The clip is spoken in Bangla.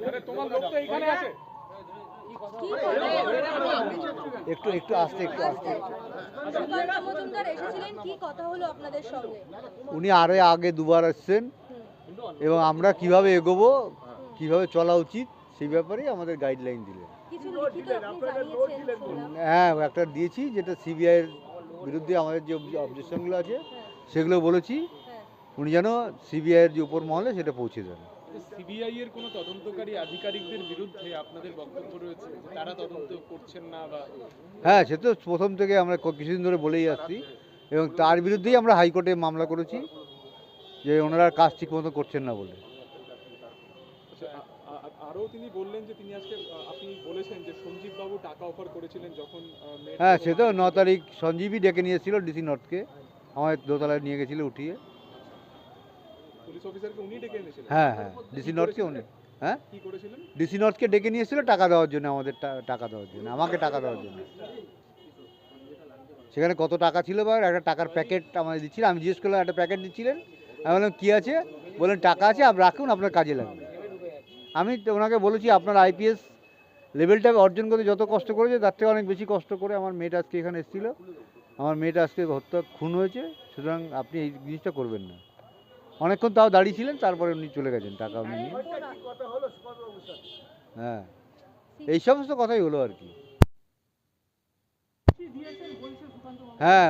আরে তোমার লোক তো এখানে আছে একটু একটু আসতে একটু আসতে উনি আরও আগে দুবার আসছেন এবং আমরা কীভাবে এগোবো কীভাবে চলা উচিত সেই ব্যাপারেই আমাদের গাইডলাইন দিলেন। হ্যাঁ একটা দিয়েছি যেটা সিবিআইয়ের বিরুদ্ধে আমাদের যে অবজেকশনগুলো আছে সেগুলো বলেছি উনি যেন সিবিআইয়ের যে উপর মহলে সেটা পৌঁছে দেন। সিবিআই এর কোনো তদন্তকারী আধিকারিকদের বিরুদ্ধে আপনাদের বক্তব্য রয়েছে? তারা তদন্ত করছেন না বা হ্যাঁ সে তো প্রথম থেকে আমরা কিছুদিন ধরে বলেই আসছি এবং তার বিরুদ্ধেই আমরা হাইকোর্টে মামলা করেছি যে ওনারা কাজ ঠিক মতো করছেন না বলে। আরও তিনি বললেন যে তিনি আজকে আপনি বলেছেন যে সঞ্জীব বাবু টাকা অফার করেছিলেন যখন হ্যাঁ সে তো ন তারিখ সঞ্জীবই ডেকে নিয়েছিল ডিসি নর্থকে। আমাদের দোতলায় নিয়ে গেছিল উঠিয়ে। হ্যাঁ হ্যাঁ ডিসি নর্থকে উনি। হ্যাঁ? ডিসি নর্থকে ডেকে নিয়েছিল টাকা দেওয়ার জন্য আমাদের টাকা দেওয়ার জন্য আমাকে টাকা দেওয়ার জন্য। সেখানে কত টাকা ছিল বা একটা টাকার প্যাকেট আমাদের দিচ্ছিল আমি জিজ্ঞেস করলাম একটা প্যাকেট দিচ্ছিলেন? আমি বললাম কী আছে? বললেন টাকা আছে আপনি রাখুন আপনার কাজে লাগবে। আমি ওনাকে বলেছি আপনার আইপিএস লেভেলটা অর্জন করতে যত কষ্ট করেছে তার থেকে অনেক বেশি কষ্ট করে আমার মেয়েটা আজকে এখানে এসেছিল। আমার মেয়েটা আজকে হত্যা খুন হয়েছে সুতরাং আপনি এই জিনিসটা করবেন না। অনেকক্ষণ তাও দাঁড়িয়েছিলেন তারপরে উনি চলে গেছেন টাকা উনি নিয়ে। হ্যাঁ। এই সমস্ত কথাই হলো আর কি। হ্যাঁ।